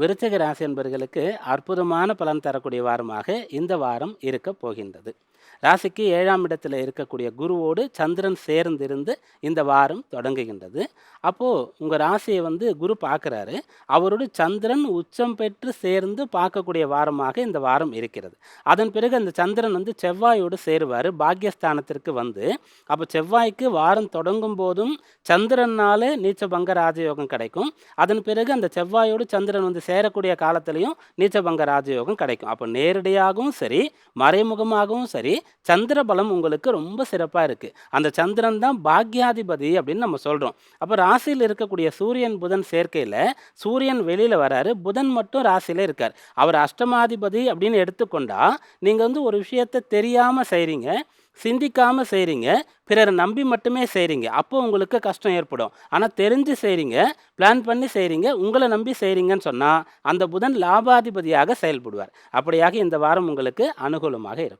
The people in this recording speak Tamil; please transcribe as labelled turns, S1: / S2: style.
S1: விருச்சிக ராசி என்பர்களுக்கு அற்புதமான பலன் தரக்கூடிய வாரமாக இந்த வாரம் இருக்கப் போகின்றது. ராசிக்கு ஏழாம் இடத்தில் இருக்கக்கூடிய குருவோடு சந்திரன் சேர்ந்திருந்து இந்த வாரம் தொடங்குகின்றது. அப்போது உங்கள் ராசியை வந்து குரு பார்க்குறாரு. அவரோடு சந்திரன் உச்சம் பெற்று சேர்ந்து பார்க்கக்கூடிய வாரமாக இந்த வாரம் இருக்கிறது. அதன் பிறகு அந்த சந்திரன் வந்து செவ்வாயோடு சேருவார் பாக்கியஸ்தானத்திற்கு வந்து. அப்போ செவ்வாய்க்கு வாரம் தொடங்கும் போதும் சந்திரனால் நீச்சபங்க ராஜயோகம் கிடைக்கும். அதன் பிறகு அந்த செவ்வாயோடு சந்திரன் வந்து சேரக்கூடிய காலத்திலையும் நீச்சபங்க ராஜயோகம் கிடைக்கும். அப்போ நேரடியாகவும் சரி மறைமுகமாகவும் சரி சந்திர பலம் உங்களுக்கு ரொம்ப சிறப்பாக இருக்குது அந்த சந்திரன் தான் பாக்யாதிபதி அப்படின்னு நம்ம சொல்கிறோம் அப்போ ராசியில் இருக்கக்கூடிய சூரியன் புதன் சேர்க்கையில் சூரியன் வெளியில் வராரு. புதன் மட்டும் ராசியில் இருக்கார். அவர் அஷ்டமாதிபதி அப்படின்னு எடுத்துக்கொண்டா நீங்கள் வந்து ஒரு விஷயத்தை தெரியாமல் செய்கிறீங்க சிந்திக்காமல் செய்கிறீங்க பிறரை நம்பி மட்டுமே செய்கிறீங்க அப்போ உங்களுக்கு கஷ்டம் ஏற்படும். ஆனால் தெரிஞ்சு செய்கிறீங்க பிளான் பண்ணி செய்கிறீங்க உங்களை நம்பி செய்கிறீங்கன்னு சொன்னால் அந்த புதன் லாபாதிபதியாக செயல்படுவார். அப்படியாக இந்த வாரம் உங்களுக்கு அனுகூலமாக இருக்கும்.